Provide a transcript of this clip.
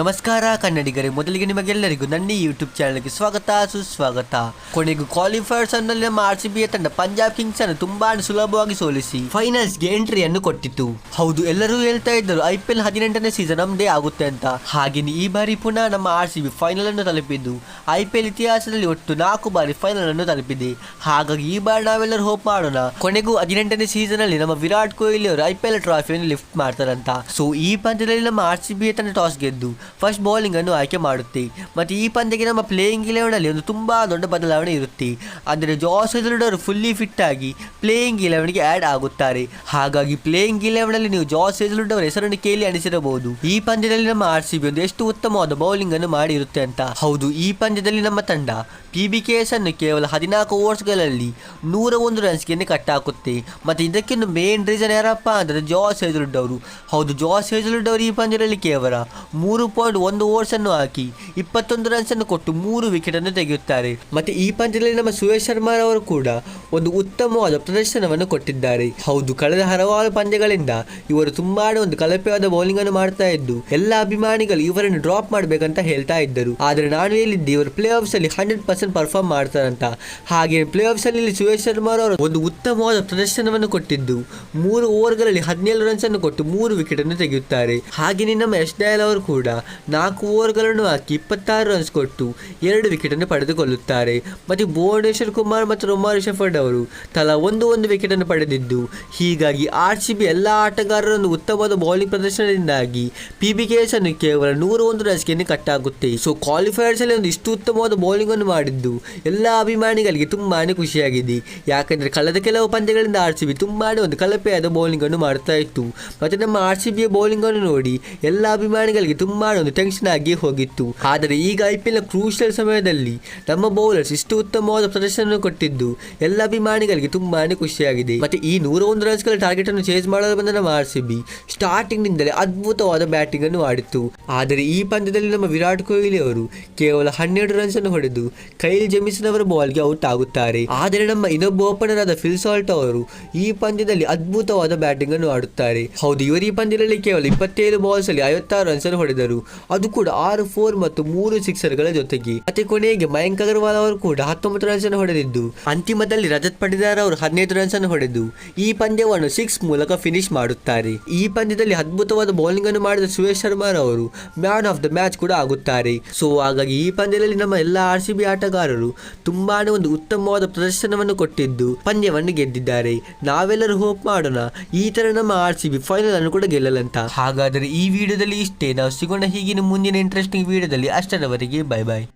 ನಮಸ್ಕಾರ ಕನ್ನಡಿಗರೇ, ಮೊದಲಿಗೆ ನಿಮಗೆಲ್ಲರಿಗೂ ನನ್ನ ಯೂಟ್ಯೂಬ್ ಚಾನಲ್ಗೆ ಸ್ವಾಗತ, ಸುಸ್ವಾಗತ. ಕೊನೆಗೂ ಕ್ವಾಲಿಫೈರ್ಸ್ ಅನ್ನಲ್ಲಿ ನಮ್ಮ ಆರ್ ಸಿ ಬಿಯ ತಂಡ ಪಂಜಾಬ್ ಕಿಂಗ್ಸ್ ಅನ್ನು ತುಂಬಾ ಸುಲಭವಾಗಿ ಸೋಲಿಸಿ ಫೈನಲ್ಸ್ಗೆ ಎಂಟ್ರಿಯನ್ನು ಕೊಟ್ಟಿತ್ತು. ಹೌದು, ಎಲ್ಲರೂ ಹೇಳ್ತಾ ಇದ್ದರು ಐ ಪಿ ಎಲ್ ಹದಿನೆಂಟನೇ ಸೀಸನ್ ನಮ್ದೇ ಆಗುತ್ತೆ ಅಂತ. ಹಾಗೆಯೇ ಈ ಬಾರಿ ಪುನಃ ನಮ್ಮ ಆರ್ ಸಿ ಬಿ ಫೈನಲ್ ಅನ್ನು ತಲುಪಿದ್ದು ಐ ಪಿ ಎಲ್ ಇತಿಹಾಸದಲ್ಲಿ ಒಟ್ಟು ನಾಲ್ಕು ಬಾರಿ ಫೈನಲ್ ಅನ್ನು ತಲುಪಿದೆ. ಹಾಗಾಗಿ ಈ ಬಾರಿ ನಾವೆಲ್ಲರೂ ಹೋಪ್ ಮಾಡೋಣ. ಕೊನೆಗೂ ಹದಿನೆಂಟನೇ ಸೀಸನ್ ಅಲ್ಲಿ ನಮ್ಮ ವಿರಾಟ್ ಕೊಹ್ಲಿ ಅವರು ಐ ಪಿ ಎಲ್ ಟ್ರಾಫಿಯನ್ನು ಲಿಫ್ಟ್ ಮಾಡ್ತಾರಂತ. ಸೊ ಈ ಪಂದ್ಯದಲ್ಲಿ ನಮ್ಮ ಆರ್ ಸಿ ಬಿ ತಂಡ ಟಾಸ್ ಗೆದ್ದು ಫಸ್ಟ್ ಬೌಲಿಂಗ್ ಅನ್ನು ಆಯ್ಕೆ ಮಾಡುತ್ತೆ. ಮತ್ತು ಈ ಪಂದ್ಯಕ್ಕೆ ನಮ್ಮ ಪ್ಲೇಯಿಂಗ್ ಇಲೆವೆನಲ್ಲಿ ಒಂದು ತುಂಬ ದೊಡ್ಡ ಬದಲಾವಣೆ ಇರುತ್ತೆ. ಅಂದರೆ ಜಾಸ್ ಎದುರುಡರು ಫುಲ್ಲಿ ಫಿಟ್ ಆಗಿ ಪ್ಲೇಯಿಂಗ್ ಇಲೆವೆನ್ಗೆ ಆ್ಯಡ್ ಆಗುತ್ತಾರೆ. ಹಾಗಾಗಿ ಪ್ಲೇಯಿಂಗ್ ಇಲೆವೆನಲ್ಲಿ ನೀವು ಜಾಸ್ ಎದುರುಡವರ ಅವರ ಹೆಸರನ್ನು ಕೇಳಿ ಅನಿಸಿರಬಹುದು. ಈ ಪಂದ್ಯದಲ್ಲಿ ನಮ್ಮ ಆರ್ ಸಿ ಬಿ ಒಂದು ಎಷ್ಟು ಉತ್ತಮವಾದ ಬೌಲಿಂಗ್ ಅನ್ನು ಮಾಡಿರುತ್ತೆ ಅಂತ. ಹೌದು, ಈ ಪಂದ್ಯದಲ್ಲಿ ನಮ್ಮ ತಂಡ ಪಿ ಬಿ ಕೆ ಎಸ್ ಅನ್ನು ಕೇವಲ ಹದಿನಾಲ್ಕು ಓವರ್ಸ್ಗಳಲ್ಲಿ ನೂರ ಒಂದು ರನ್ಸ್ಗೆ ಕಟ್ ಹಾಕುತ್ತೆ. ಮತ್ತೆ ಇದಕ್ಕಿಂತ ಮೇನ್ ರೀಸನ್ ಯಾರಪ್ಪ ಅಂದರೆ ಜಾಸ್ ಹೇಜಲ್ವುಡ್ ಅವರು. ಹೌದು ಜಾಸ್ ಹೇಜಲ್ವುಡ್ ಅವರು ಈ ಪಂದ್ಯದಲ್ಲಿ ಕೇವಲ ಮೂರು ಪಾಯಿಂಟ್ ಒಂದು ಓವರ್ಸ್ ಅನ್ನು ಹಾಕಿ ಇಪ್ಪತ್ತೊಂದು ರನ್ಸ್ ಅನ್ನು ಕೊಟ್ಟು ಮೂರು ವಿಕೆಟ್ ಅನ್ನು ತೆಗೆಯುತ್ತಾರೆ. ಮತ್ತೆ ಈ ಪಂದ್ಯದಲ್ಲಿ ನಮ್ಮ ಸುರೇಶ್ ಶರ್ಮಾ ಅವರು ಕೂಡ ಒಂದು ಉತ್ತಮವಾದ ಪ್ರದರ್ಶನವನ್ನು ಕೊಟ್ಟಿದ್ದಾರೆ. ಹೌದು, ಕಳೆದ ಹಲವಾರು ಪಂದ್ಯಗಳಿಂದ ಇವರು ತುಂಬಾ ಒಂದು ಕಳಪೆಯಾದ ಬೌಲಿಂಗ್ ಅನ್ನು ಮಾಡ್ತಾ ಇದ್ದು, ಎಲ್ಲ ಅಭಿಮಾನಿಗಳು ಇವರನ್ನು ಡ್ರಾಪ್ ಮಾಡಬೇಕಂತ ಹೇಳ್ತಾ ಇದ್ದರು. ಆದರೆ ನಾನು ಹೇಳಿದ್ದೆ, ಇವರು ಪ್ಲೇ ಆಫ್ಸ್ ಅಲ್ಲಿ ಹಂಡ್ರೆಡ್ ಪರ್ಸೆಂಟ್ ಪರ್ಫಾರ್ಮ್ ಮಾಡ್ತಾರಂತ. ಹಾಗೆ ಪ್ಲೇ ಆಫ್ಸ್ ಅಲ್ಲಿ ಸುರೇಶ್ ಶರ್ಮಾ ಅವರು ಒಂದು ಉತ್ತಮವಾದ ಪ್ರದರ್ಶನವನ್ನು ಕೊಟ್ಟಿದ್ದು, ಮೂರು ಓವರ್ಗಳಲ್ಲಿ ಹದಿನೇಳು ರನ್ಸ್ ಅನ್ನು ಕೊಟ್ಟು ಮೂರು ವಿಕೆಟ್ ಅನ್ನು ತೆಗೆಯುತ್ತಾರೆ. ಹಾಗೆಯೇ ನಮ್ಮ ಯಶ್ ದಯಾಲ್ ಅವರು ಕೂಡ ನಾಲ್ಕು ಓವರ್ಗಳನ್ನು ಹಾಕಿ ಇಪ್ಪತ್ತಾರು ರನ್ಸ್ ಕೊಟ್ಟು ಎರಡು ವಿಕೆಟನ್ನು ಪಡೆದುಕೊಳ್ಳುತ್ತಾರೆ. ಮತ್ತು ಭುವನೇಶ್ವರ್ ಕುಮಾರ್ ಮತ್ತು ರೊಮಾರ್ ಶಫರ್ಡ್ ಅವರು ತಲಾ ಒಂದು ಒಂದು ವಿಕೆಟನ್ನು ಪಡೆದಿದ್ದು, ಹೀಗಾಗಿ ಆರ್ ಸಿ ಬಿ ಎಲ್ಲ ಆಟಗಾರರನ್ನು ಉತ್ತಮವಾದ ಬೌಲಿಂಗ್ ಪ್ರದರ್ಶನದಿಂದಾಗಿ ಪಿ ಬಿ ಕೆ ಎಸ್ ಅನ್ನು ಕೇವಲ ನೂರ ಒಂದು ರನ್ಸ್ಗೆ ಕಟ್ಟಾಗುತ್ತೆ. ಸೊ ಕ್ವಾಲಿಫೈಯರ್ಸ್ ಅಲ್ಲಿ ಒಂದು ಇಷ್ಟು ಉತ್ತಮವಾದ ಬೌಲಿಂಗ್ ಅನ್ನು ಮಾಡಿದ್ದು ಎಲ್ಲ ಅಭಿಮಾನಿಗಳಿಗೆ ತುಂಬಾ ಖುಷಿಯಾಗಿದೆ. ಯಾಕಂದ್ರೆ ಕಳೆದ ಕೆಲವು ಪಂದ್ಯಗಳಿಂದ ಆರ್ ಸಿ ಬಿ ತುಂಬಾ ಒಂದು ಕಳಪೆಯಾದ ಬೌಲಿಂಗ್ ಅನ್ನು ಮಾಡ್ತಾ ಇತ್ತು. ಮತ್ತೆ ನಮ್ಮ ಆರ್ ಸಿ ಬಿಯ ಬೌಲಿಂಗ್ ಅನ್ನು ನೋಡಿ ಎಲ್ಲ ಅಭಿಮಾನಿಗಳಿಗೆ ತುಂಬಾ ಒಂದು ಟೆನ್ಷನ್ ಆಗಿ ಹೋಗಿತ್ತು. ಆದರೆ ಈಗ ಐ ಪಿ ಕ್ರೂಷಿಯಲ್ ಸಮಯದಲ್ಲಿ ನಮ್ಮ ಬೌಲರ್ಸ್ ಇಷ್ಟು ಉತ್ತಮವಾದ ಪ್ರದರ್ಶನ ಕೊಟ್ಟಿದ್ದು, ಎಲ್ಲ ಅಭಿಮಾನಿಗಳಿಗೆ ತುಂಬಾನೇ ಖುಷಿಯಾಗಿದೆ. ಮತ್ತೆ ಈ ನೂರ ಒಂದು ರನ್ಸ್ಗಳ ಟಾರ್ಗೆಟ್ ಅನ್ನು ಚೇಸ್ ಮಾಡಲು ಬಂದ ನಮ್ಮ ಆರ್ ಸಿ ಬಿ ಸ್ಟಾರ್ಟಿಂಗ್ ನಿಂದಲೇ ಅದ್ಭುತವಾದ ಬ್ಯಾಟಿಂಗ್ ಅನ್ನು ಆಡಿತ್ತು. ಆದರೆ ಈ ಪಂದ್ಯದಲ್ಲಿ ನಮ್ಮ ವಿರಾಟ್ ಕೊಹ್ಲಿ ಅವರು ಕೇವಲ ಹನ್ನೆರಡು ರನ್ಸ್ ಅನ್ನು ಹೊಡೆದು ಕೈಲ್ ಜೆಮಿಸನ್ ಅವರ ಬಾಲ್ಗೆ ಔಟ್ ಆಗುತ್ತಾರೆ. ಆದರೆ ನಮ್ಮ ಇನ್ನೊಬ್ಬ ಓಪನರ್ ಆದ ಫಿಲ್ ಸಾಲ್ಟ್ ಅವರು ಈ ಪಂದ್ಯದಲ್ಲಿ ಅದ್ಭುತವಾದ ಬ್ಯಾಟಿಂಗ್ ಅನ್ನು ಆಡುತ್ತಾರೆ. ಹೌದು, ಇವರು ಈ ಪಂದ್ಯದಲ್ಲಿ ಕೇವಲ ಇಪ್ಪತ್ತೇಳು ಬಾಲ್ಸ್ ಅಲ್ಲಿ ಐವತ್ತಾರು ರನ್ಸ್ ಅನ್ನು ಹೊಡೆದರು. ಅದು ಕೂಡ ಆರು ಫೋರ್ ಮತ್ತು ಮೂರು ಸಿಕ್ಸರ್ಗಳ ಜೊತೆಗೆ. ಮತ್ತೆ ಕೊನೆಗೆ ಮಯಾಂಕ್ ಅಗರ್ವಾಲ್ ಅವರು ಕೂಡ ಹತ್ತೊಂಬತ್ತು ರನ್ಸ್ ಅನ್ನು ಹೊಡೆದಿದ್ದು. ಅಂತಿಮದಲ್ಲಿ ರಜತ್ ಪಟಿದಾರ್ ಅವರು ಹದಿನೈದು ರನ್ಸ್ ಅನ್ನು ಹೊಡೆದು ಈ ಪಂದ್ಯವನ್ನು ಸಿಕ್ಸ್ ಮೂಲಕ ಫಿನಿಶ್ ಮಾಡುತ್ತಾರೆ. ಈ ಪಂದ್ಯದಲ್ಲಿ ಅದ್ಭುತವಾದ ಬೌಲಿಂಗ್ ಅನ್ನು ಮಾಡಿದ ಸುರೇಶ್ ಶರ್ಮಾ ಅವರು ಮ್ಯಾನ್ ಆಫ್ ದ ಮ್ಯಾಚ್ ಕೂಡ ಆಗುತ್ತಾರೆ. ಸೊ ಹಾಗಾಗಿ ಈ ಪಂದ್ಯದಲ್ಲಿ ನಮ್ಮ ಎಲ್ಲ ಆರ್ ಸಿ ಬಿ ಆಟಗಾರರು ತುಂಬಾನೇ ಒಂದು ಉತ್ತಮವಾದ ಪ್ರದರ್ಶನವನ್ನು ಕೊಟ್ಟಿದ್ದು ಪಂದ್ಯವನ್ನು ಗೆದ್ದಿದ್ದಾರೆ. ನಾವೆಲ್ಲರೂ ಹೋಪ್ ಮಾಡೋಣ ಈ ತರ ನಮ್ಮ ಆರ್ ಸಿ ಬಿ ಫೈನಲ್ ಅನ್ನು ಕೂಡ ಗೆಲ್ಲಲಂತ. ಹಾಗಾದರೆ ಈ ವಿಡಿಯೋದಲ್ಲಿ ಇಷ್ಟೇ. ನಾವು ಸಿಗೋಣ ಹೀಗಿನ ಮುಂದಿನ ಇಂಟ್ರೆಸ್ಟಿಂಗ್ ವಿಡಿಯೋದಲ್ಲಿ ಅಷ್ಟರವರೆಗೆ ಬೈ ಬಾಯ್